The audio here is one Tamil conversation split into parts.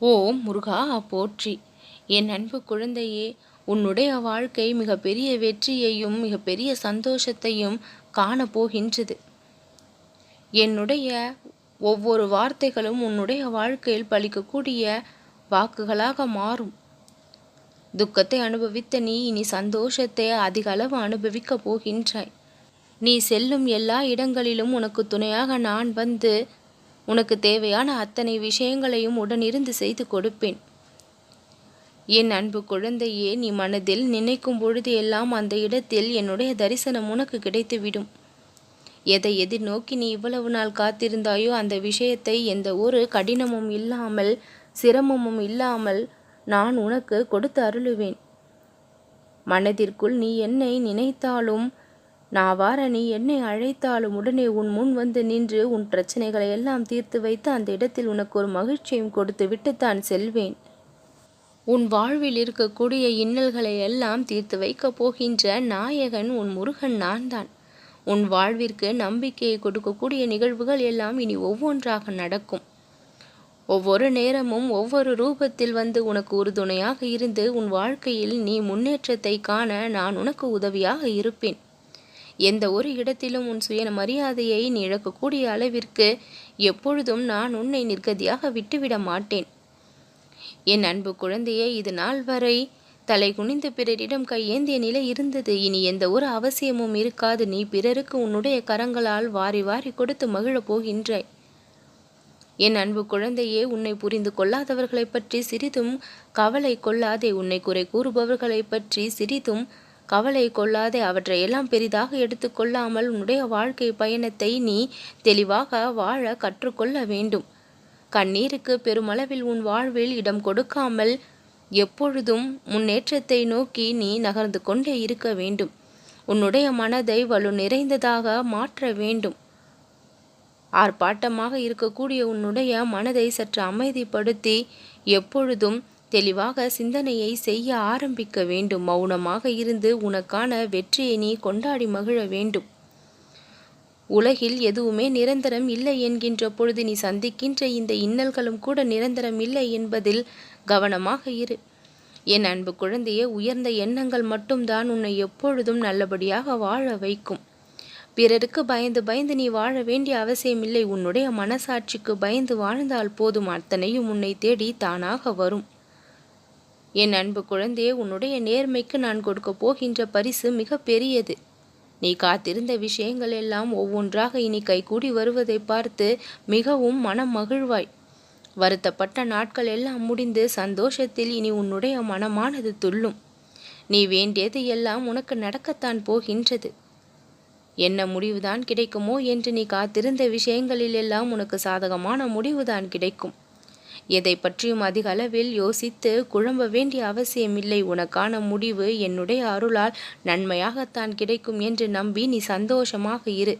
ஓம் முருகா போற்றி. என் அன்பு குழந்தையே உன்னுடைய வாழ்க்கை மிகப்பெரிய வெற்றியையும் மிகப்பெரிய சந்தோஷத்தையும் காணப்போகின்றது என்னுடைய ஒவ்வொரு வார்த்தைகளும் உன்னுடைய வாழ்க்கையில் பலிக்கக்கூடிய வாக்குகளாக மாறும். துக்கத்தை அனுபவித்த நீ இனி சந்தோஷத்தை அதிக அளவு அனுபவிக்கப் போகின்றாய். நீ செல்லும் எல்லா இடங்களிலும் உனக்கு துணையாக நான் வந்து உனக்கு தேவையான அத்தனை விஷயங்களையும் உடனிருந்து செய்து கொடுப்பேன். என் அன்பு குழந்தையே நீ மனதில் நினைக்கும் பொழுது எல்லாம் அந்த இடத்தில் என்னுடைய தரிசனம் உனக்கு கிடைத்துவிடும். எதை எதிர்நோக்கி நீ இவ்வளவு நாள் காத்திருந்தாயோ அந்த விஷயத்தை எந்த ஒரு கடினமும் இல்லாமல் சிரமமும் இல்லாமல் நான் உனக்கு கொடுத்து அருளுவேன். மனதிற்குள் நீ என்னை நினைத்தாலும் நாவார நீ என்னை அழைத்தாலும் உடனே உன் முன் வந்து நின்று உன் பிரச்சனைகளை எல்லாம் தீர்த்து வைத்து அந்த இடத்தில் உனக்கு ஒரு மகிழ்ச்சியும் கொடுத்து விட்டுத்தான் செல்வேன். உன் வாழ்வில் இருக்கக்கூடிய இன்னல்களை எல்லாம் தீர்த்து வைக்கப் போகின்ற நாயகன் உன் முருகன் நான் தான் உன் வாழ்விற்கு நம்பிக்கையை கொடுக்கக்கூடிய நிகழ்வுகள் எல்லாம் இனி ஒவ்வொன்றாக நடக்கும். ஒவ்வொரு நேரமும் ஒவ்வொரு ரூபத்தில் வந்து உனக்கு உறுதுணையாக இருந்து உன் வாழ்க்கையில் நீ முன்னேற்றத்தை காண நான் உனக்கு உதவியாக இருப்பேன். எந்த ஒரு இடத்திலும் உன் சுய மரியாதையை நீ இழக்கக்கூடிய அளவிற்கு எப்பொழுதும் நான் உன்னை நிர்கதியாக விட்டுவிட மாட்டேன். என் அன்பு குழந்தையே இது நாள் வரை தலை குனிந்து பிறரிடம் கையேந்திய நிலை இருந்தது. இனி எந்த ஒரு அவசியமும் இருக்காது. நீ பிறருக்கு உன்னுடைய கரங்களால் வாரி வாரி கொடுத்து மகிழப் போகின்றாய். என் அன்பு குழந்தையே உன்னை புரிந்து கொள்ளாதவர்களை பற்றி சிறிதும் கவலை கொள்ளாதே. உன்னை குறை கூறுபவர்களை பற்றி சிறிதும் கவலை கொள்ளாதே அவற்றையெல்லாம் பெரிதாக எடுத்துக்கொள்ளாமல் உன்னுடைய வாழ்க்கை பயணத்தை நீ தெளிவாக வாழ கற்றுக்கொள்ள வேண்டும். கண்ணீருக்கு பெருமளவில் உன் வாழ்வில் இடம் கொடுக்காமல் எப்பொழுதும் முன்னேற்றத்தை நோக்கி நீ நகர்ந்து கொண்டே இருக்க வேண்டும். உன்னுடைய மனதை வலு நிறைந்ததாக மாற்ற வேண்டும். ஆர்ப்பாட்டமாக இருக்கக்கூடிய உன்னுடைய மனதை சற்று அமைதிப்படுத்தி எப்பொழுதும் தெளிவாக சிந்தனையை செய்ய ஆரம்பிக்க வேண்டும். மௌனமாக இருந்து உனக்கான வெற்றியை நீ கொண்டாடி மகிழ வேண்டும். உலகில் எதுவுமே நிரந்தரம் இல்லை என்கின்ற பொழுது நீ சந்திக்கின்ற இந்த இன்னல்களும் கூட நிரந்தரம் இல்லை என்பதில் கவனமாக இரு. என் அன்பு குழந்தையே உயர்ந்த எண்ணங்கள் மட்டும்தான் உன்னை எப்பொழுதும் நல்லபடியாக வாழ வைக்கும். பிறருக்கு பயந்து பயந்து நீ வாழ வேண்டிய அவசியமில்லை உன்னுடைய மனசாட்சிக்கு பயந்து வாழ்ந்தால் போதும். அத்தனையும் உன்னை தேடி தானாக வரும். என் அன்பு குழந்தையே உன்னுடைய நேர்மைக்கு நான் கொடுக்க போகின்ற பரிசு மிக பெரியது. நீ காத்திருந்த விஷயங்கள் எல்லாம் ஒவ்வொன்றாக இனி கைகூடி வருவதை பார்த்து மிகவும் மனம் மகிழ்வாய் வருத்தப்பட்ட நாட்கள் எல்லாம் முடிந்து சந்தோஷத்தில் இனி உன்னுடைய மனமானது துள்ளும். நீ வேண்டியது எல்லாம் உனக்கு நடக்கத்தான் போகின்றது. என்ன முடிவுதான் கிடைக்குமோ என்று நீ காத்திருந்த விஷயங்களில் எல்லாம் உனக்கு சாதகமான முடிவுதான் கிடைக்கும். எதை பற்றியும் அதிக அளவில் யோசித்து குழம்ப வேண்டிய அவசியமில்லை. உனக்கான முடிவு என்னுடைய அருளால் நன்மையாகத்தான் கிடைக்கும் என்று நம்பி நீ சந்தோஷமாக இரு.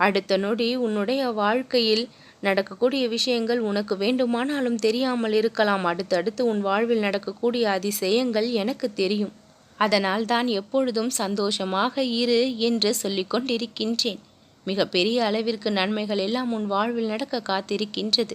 அடுத்த நொடி உன்னுடைய வாழ்க்கையில் நடக்கக்கூடிய விஷயங்கள் உனக்கு வேண்டுமானாலும் தெரியாமல் இருக்கலாம். அடுத்தடுத்து உன் வாழ்வில் நடக்கக்கூடிய அதிசயங்கள் எனக்கு தெரியும். அதனால் தான் எப்பொழுதும் சந்தோஷமாக இரு என்று சொல்லிக்கொண்டிருக்கின்றேன் மிக பெரிய அளவிற்கு நன்மைகள் எல்லாம் உன் வாழ்வில் நடக்க காத்திருக்கின்றது.